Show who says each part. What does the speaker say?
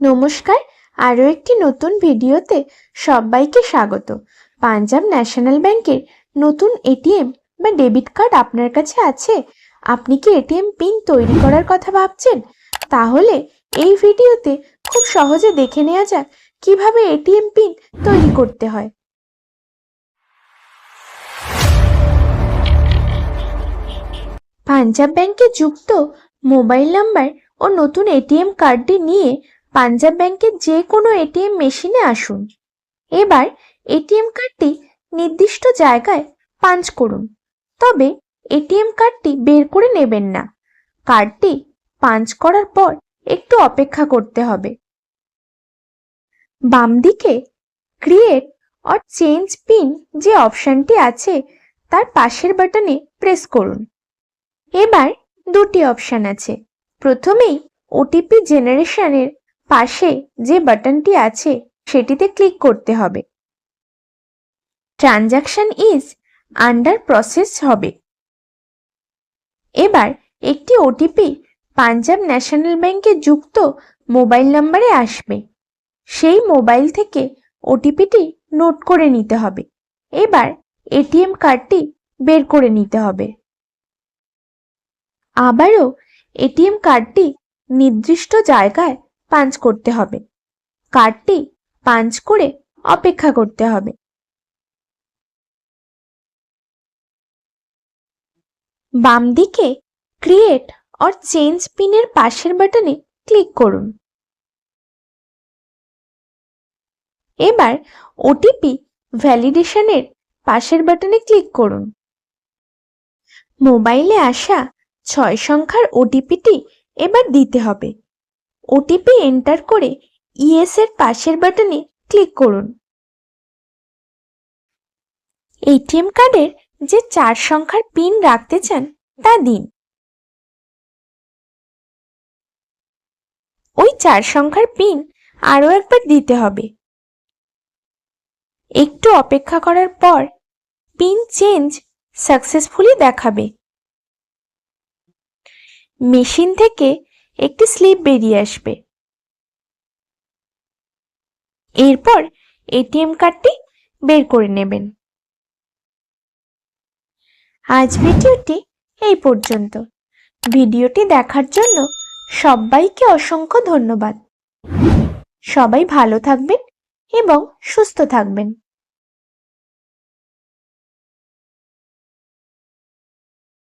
Speaker 1: নমস্কার, আরও একটি নতুন ভিডিওতে সবাইকে স্বাগত। পাঞ্জাব ন্যাশনাল ব্যাংকের নতুন এটিএম বা ডেবিট কার্ড আপনার কাছে আছে? আপনি কি এটিএম পিন তৈরি করার কথা ভাবছেন? তাহলে এই ভিডিওতে খুব সহজে দেখে নেওয়া যাক কীভাবে এটিএম পিন তৈরি করতে হয়। পাঞ্জাব ব্যাংকে যুক্ত মোবাইল নাম্বার ও নতুন এটিএম কার্ডটি নিয়ে পাঞ্জাব ব্যাংকের যে কোনো এটিএম মেশিনে আসুন। এবার এটিএম কার্ডটি নির্দিষ্ট জায়গায় পাঞ্চ করুন। তবে এটিএম কার্ডটি বের করে নেবেন না। কার্ডটি পাঞ্চ করার পর একটু অপেক্ষা করতে হবে। বাম দিকে ক্রিয়েট অর চেঞ্জ পিন যে অপশনটি আছে, তার পাশের বাটনে প্রেস করুন। এবার দুটি অপশান আছে। প্রথমেই ওটিপি জেনারেশনের পাশে যে বাটনটি আছে, সেটিতে ক্লিক করতে হবে। ট্রানজাকশন ইজ আন্ডার প্রসেস হবে। এবার একটি ওটিপি পাঞ্জাব ন্যাশনাল ব্যাংকে যুক্ত মোবাইল নম্বরে আসবে। সেই মোবাইল থেকে ওটিপিটি নোট করে নিতে হবে। এবার এটিএম কার্ডটি বের করে নিতে হবে। আবারও এটিএম কার্ডটি নির্দিষ্ট জায়গায় পাঞ্চ করতে হবে। কার্ডটি পাঞ্চ করে অপেক্ষা করতে হবে। বাম দিকে ক্রিয়েট অর চেঞ্জ পিনের পাশের বাটনে ক্লিক করুন। এবার ওটিপি ভ্যালিডেশনের পাশের বাটনে ক্লিক করুন। মোবাইলে আসা ছয় সংখ্যার ওটিপিটি এবার দিতে হবে। ওটিপি এন্টার করে ইএস এর পাশের বাটনে ক্লিক করুন। এটিএম কার্ডের যে চার সংখ্যার পিন রাখতে চান, তা দিন। ওই চার সংখ্যার পিন আরও একবার দিতে হবে। একটু অপেক্ষা করার পর পিন চেঞ্জ সাকসেসফুলি দেখাবে। মেশিন থেকে একটি স্লিপ বেরিয়ে আসবে। এরপর এটিএম কার্ডটি বের করে নেবেন। আজ ভিডিওটি এই পর্যন্ত। ভিডিওটি দেখার জন্য সবাইকে অসংখ্য ধন্যবাদ। সবাই ভালো থাকবেন এবং সুস্থ থাকবেন।